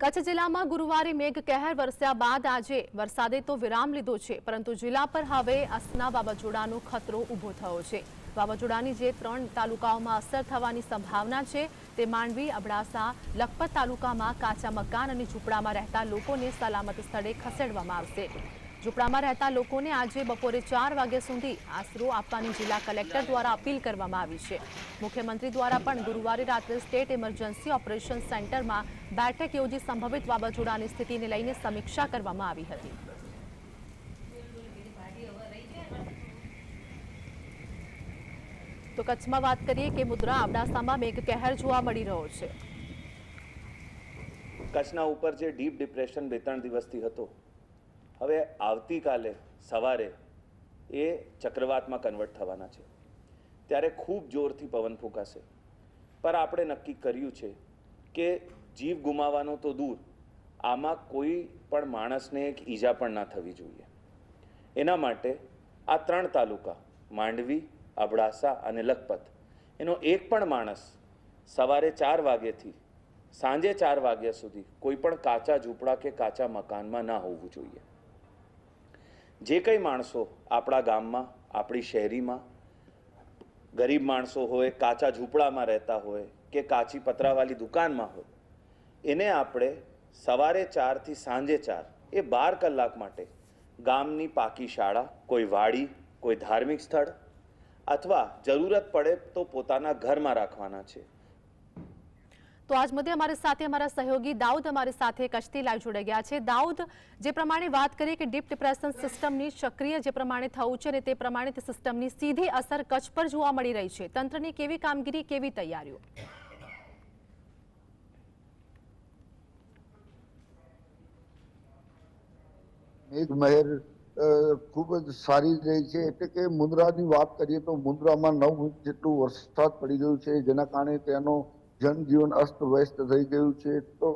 કચ્છ જિલ્લામાં ગુરુવારે મેઘ કહેર વરસ્યા બાદ આજે વરસાદે તો વિરામ લીધો છે, પરંતુ જિલ્લા પર હવે અસના વાવાઝોડાનો ખતરો ઊભો થયો છે. વાવાઝોડાની જે ત્રણ તાલુકાઓમાં અસર થવાની સંભાવના છે, તે માંડવી, અબડાસા, લખપત તાલુકામાં કાચા મકાન અને ઝૂંપડામાં રહેતા લોકોને સલામત સ્થળે ખસેડવામાં આવશે. ઝૂંપડામાં રહેતા લોકોને આજે બપોરે ચાર વાગ્યા સુધી આશરો આપવાની જિલ્લા કલેક્ટર દ્વારા અપીલ કરવામાં આવી છે. મુખ્યમંત્રી દ્વારા પણ ગુરુવારે રાત્રે સ્ટેટ ઇમરજન્સી ઓપરેશન સેન્ટરમાં બેઠક યોજી સંભવિત વાવાઝોડાની સ્થિતિને લઈને સમીક્ષા કરવામાં આવી હતી. તો કચ્છમાં વાત કરીએ કે મુદ્રા અબડાસામાં મેઘ કહેર જોવા મળી રહ્યો છે. કચ્છના ઉપર જે ડીપ ડિપ્રેશન બે ત્રણ દિવસથી હતો હવે આવતીકાલે સવારે એ ચક્રવાતમાં કન્વર્ટ થવાના છે. ત્યારે ખૂબ જોરથી પવન ફૂંકાશે. પર આપણે નક્કી કર્યું છે કે જીવ ગુમાવવાનો તો દૂર, આમાં કોઈ પણ માણસને એક ઈજા પણ ના થવી જોઈએ. એના માટે આ ત્રણ તાલુકા, માંડવી, અબડાસા અને લખપત, એનો એક પણ માણસ સવારે ચાર વાગ્યાથી સાંજે ચાર વાગ્યા સુધી કોઈ પણ કાચા ઝૂંપડા કે કાચા મકાનમાં ના હોવું જોઈએ. જે કંઈ માણસો આપણા ગામમાં, આપણી શહેરીમાં, ગરીબ માણસો હોય, કાચા ઝૂંપડામાં રહેતા હોય કે કાચી પતરાવાળી દુકાનમાં હોય, એને આપણે સવારે ચારથી સાંજે ચાર, એ બાર કલાક માટે ગામની પાકી શાળા, કોઈ વાડી, કોઈ ધાર્મિક સ્થળ, અથવા જરૂરત પડે તો પોતાના ઘરમાં રાખવાના છે. તો આજ મુદ્દે અમારી સાથે અમારા સહયોગી દાઉદ અમારી સાથે કચ્છથી લાઈવ જોડાઈ ગયા છે. દાઉદ જે પ્રમાણે વાત કરીએ કે ડીપ ડિપ્રેશન સિસ્ટમની સક્રિય જે પ્રમાણે થવું છે અને તે પ્રમાણે તે સિસ્ટમની સીધી અસર કચ્છ પર જોવા મળી રહી છે. તંત્રની કેવી કામગીરી કેવી તૈયારીઓ? મેઘમહેર અ, ખૂબ જ સારી રહી છે. એટલે કે મુન્દ્રાની વાત કરીએ તો મુન્દ્રામાં નવ જેટલું વરસાદ પડી ગયું છે. જેના કારણે તેનો જનજીવન અસ્તવ્યસ્ત થઈ ગયું છે, તો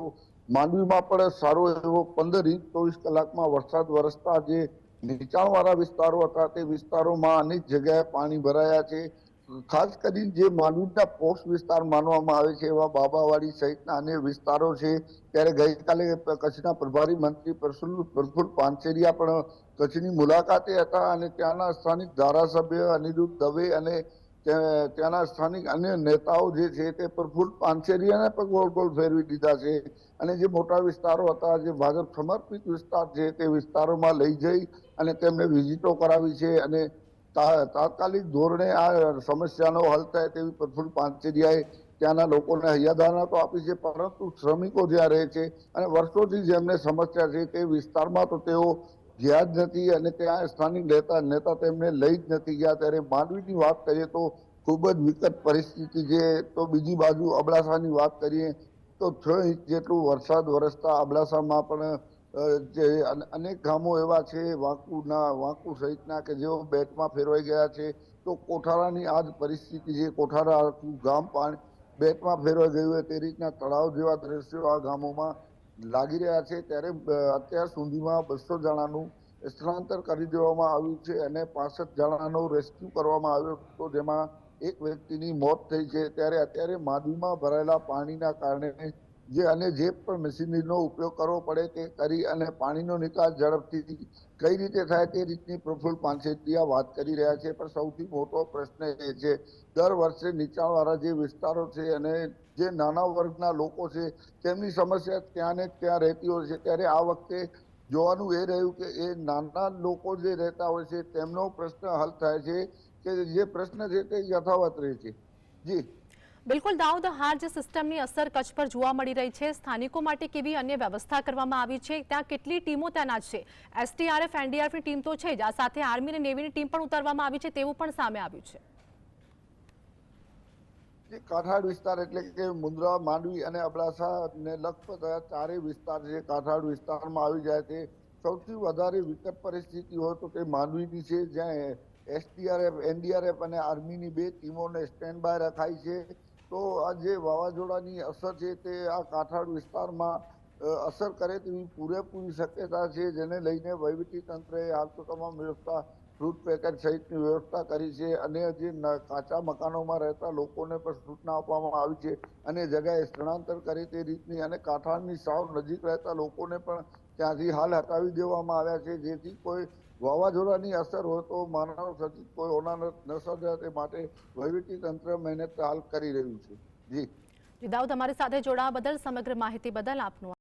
માંડવીમાં પણ સારો એવો પંદર ઇંચ ચોવીસ કલાકમાં વરસાદ વરસતા જે નીચાણવાળા વિસ્તારો હતા, તે વિસ્તારોમાં અનેક જગ્યાએ પાણી ભરાયા છે. ખાસ કરીને જે માંડવીના પોસ્ટ વિસ્તાર માનવામાં આવે છે, એવા બાબાવાડી સહિતના અન્ય વિસ્તારો છે. ત્યારે ગઈકાલે કચ્છના પ્રભારી મંત્રી પ્રફુલ્લ પ્રફુલ પાનસેરિયા પણ કચ્છની મુલાકાતે હતા અને ત્યાંના સ્થાનિક ધારાસભ્ય અનિરુદ્ધ દવે અને ત્યાંના સ્થાનિક અન્ય નેતાઓ જે છે તે પ્રફુલ્લ પાંચેરિયાને પણ ગોળ ગોળ ફેરવી દીધા છે. અને જે મોટા વિસ્તારો હતા, જે ભાજપ સમર્પિત વિસ્તાર છે, તે વિસ્તારોમાં લઈ જઈ અને તેમને વિઝિટો કરાવી છે અને તાત્કાલિક ધોરણે આ સમસ્યાનો હલ થાય તેવી પ્રફુલ્લ પાંચેરિયાએ ત્યાંના લોકોને હૈયાધારણા તો આપી છે, પરંતુ શ્રમિકો જ્યાં રહે છે અને વર્ષોથી જેમને સમસ્યા છે તે વિસ્તારમાં તો તેઓ ગયા જ નથી અને ત્યાં સ્થાનિક નેતા નેતા તેમને લઈ જ નથી ગયા. ત્યારે માંડવીની વાત કરીએ તો ખૂબ જ વિકટ પરિસ્થિતિ છે. તો બીજી બાજુ અબડાસાની વાત કરીએ તો છ ઇંચ જેટલું વરસાદ વરસતા અબડાસામાં પણ જે અન- અનેક ગામો એવા છે, વાંકુના, વાંકુ સહિતના કે જેઓ બેટમાં ફેરવાઈ ગયા છે. તો કોઠારાની આ જ પરિસ્થિતિ છે. કોઠારા ગામ પાણી બેટમાં ફેરવાઈ ગયું હોય તે રીતના તળાવ જેવા દ્રશ્યો આ ગામોમાં લાગી રહ્યા છે ત્યારે અત્યાર સુધીમાં બસો જણાનું સ્થળાંતર કરી દેવામાં આવ્યું છે અને પાસઠ જણાનો રેસ્ક્યુ કરવામાં આવ્યો હતો, જેમાં એક વ્યક્તિની મોત થઈ છે. ત્યારે અત્યારે માદીમાં ભરાયેલા પાણીના કારણે જે અને જે પણ મશીનરીનો ઉપયોગ કરવો પડે તે કરી અને પાણીનો નિકાલ ઝડપથી કઈ રીતે થાય તે રીતની પ્રફુલ્લ પાંચેટિયા વાત કરી રહ્યા છે. પણ સૌથી મોટો પ્રશ્ન એ છે, દર વર્ષે નીચાણવાળા જે વિસ્તારો છે અને જે નાના વર્ગના લોકો છે, તેમની સમસ્યા ત્યાં ને ત્યાં રહેતી હોય છે. ત્યારે આ વખતે જોવાનું એ રહ્યું કે એ નાના લોકો જે રહેતા હોય છે, તેમનો પ્રશ્ન હલ થાય છે કે જે પ્રશ્ન છે તે યથાવત રહે છે. જી. બિલકુલ દાઉદ, હાલ જે સિસ્ટમની અસર કચ્છ પર જોવા મળી રહી છે, સ્થાનિકો માટે કેવી અન્ય વ્યવસ્થા કરવામાં આવી છે? ત્યાં કેટલી ટીમો તૈનાત છે? એસટીઆરએફ એનડીઆરએફની ટીમ તો છે જ, આ સાથે આર્મી અને નેવીની ટીમ પણ ઉતારવામાં આવી છે, તેવું પણ સામે આવ્યું છે. જે કાંઠાળ વિસ્તાર એટલે કે મુન્દ્રા, માંડવી અને અબડાસા ને લખપત ચારેય વિસ્તાર છે, કાંઠાળ વિસ્તારમાં આવી જાય છે. સૌથી વધારે વિકટ પરિસ્થિતિ હોય તો તે માંડવીની છે, જ્યાં એસટીઆરએફ એનડીઆરએફ અને આર્મીની બે ટીમોને સ્ટેન્ડ બાય રખાઈ છે. તો આ જે વાવાઝોડાની અસર છે તે આ કાંઠાળ વિસ્તારમાં અસર કરે તેવી પૂરેપૂરી શક્યતા છે, જેને લઈને વહીવટી તંત્રએ હાલ તો તમામ વ્યવસ્થા ફ્રૂટ પેકેટ સહિતની વ્યવસ્થા કરી છે અને જે કાચા મકાનોમાં રહેતા લોકોને પણ સૂચના આપવામાં આવી છે અને જગ્યાએ સ્થળાંતર કરે તે રીતની અને કાંઠાળની સાવ નજીક રહેતા લોકોને પણ ત્યાંથી હાલ હટાવી દેવામાં આવ્યા છે, જેથી કોઈ વાવાઝોડાની અસર હોય તો માનવ સર્જિત કોઈ હોનાર ન સર્જાય તે માટે વહીવટી તંત્ર મહેનત હાલ કરી રહ્યું છે. જી. દાઉદ અમારી સાથે જોડાવા બદલ સમગ્ર માહિતી બદલ આપનો